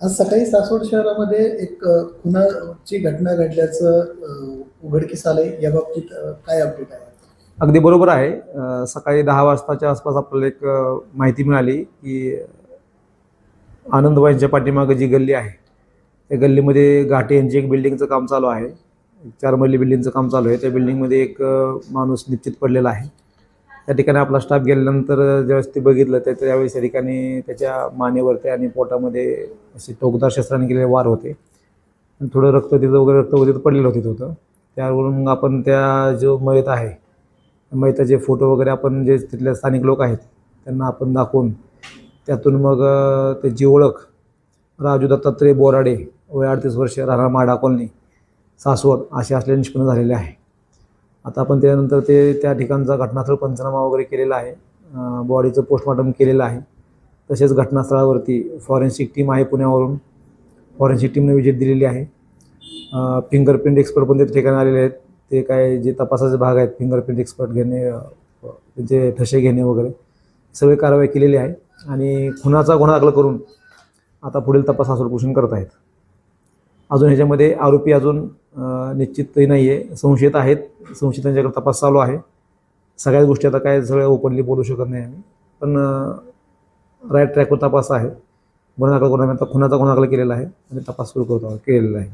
आज सकाळी सासवड शहरामध्ये एक खुनाची घटना घडल्याचं उघडकीस आलंय. या बाबतीत काय अपडेट आहे? अगदी बरोबर आहे. सकाळी दहा वाजताच्या आसपास आपल्याला एक माहिती मिळाली की आनंदबाईंच्या पाठीमागं जी गल्ली आहे त्या गल्लीमध्ये घाटे यांची एक बिल्डिंगचं काम चालू आहे. चार मजली बिल्डिंगचं काम चालू आहे. त्या बिल्डिंगमध्ये एक माणूस निश्चित पडलेला आहे. त्या ठिकाणी आपला स्टाफ गेल्यानंतर ज्यावेळेस ते बघितलं तर त्यावेळेस त्या ठिकाणी त्याच्या मानेवरती आणि पोटामध्ये असे टोकदार शस्त्राने केलेले वार होते. आणि थोडं रक्त तिथं वगैरे रक्त वगैरे पडलेलं होतं होतं त्यावरून मग आपण त्या जो मयत आहे मैताचे फोटो वगैरे आपण जे तिथले स्थानिक लोक आहेत त्यांना आपण दाखवून त्यातून मग त्याची ओळख राजू दत्तात्रय बोराडे वय अडतीस वर्ष राहणार माडा कॉलनी सासवड असे असले निष्पन्न झालेले आहे. आता आपण त्यानंतर ते त्या ठिकाणचा घटनास्थळ पंचनामा वगैरे केलेला आहे. बॉडीचं पोस्टमॉर्टम केलेलं आहे. तसेच घटनास्थळावरती फॉरेन्सिक टीम आहे पुण्यावरून. फॉरेन्सिक टीमने विजिट दिलेली आहे. फिंगरप्रिंट एक्सपर्ट पण त्या ठिकाणी आलेले आहेत. ते काय जे तपासाचे भाग आहेत फिंगरप्रिंट एक्सपर्ट घेणे त्यांचे ठसे घेणे वगैरे सगळी कारवाई केलेली आहे. आणि खुनाचा गुन्हा दाखल करून आता पुढील तपास हासूल करत आहेत अजून ह्याच्यामध्ये आरोपी अजून निश्चितही नाही आहे संशयित आहेत. संशयितांच्याकडे तपास चालू आहे. सगळ्याच गोष्टी आता काय सगळ्या ओपनली बोलू शकत नाही आम्ही. पण राईट ट्रॅकवर तपास आहे. गुन्हा दाखल करून आम्ही आता खुनाचा गुन्हा दाखल केलेला आहे आणि तपास सुरू करतो. केलेला आहे.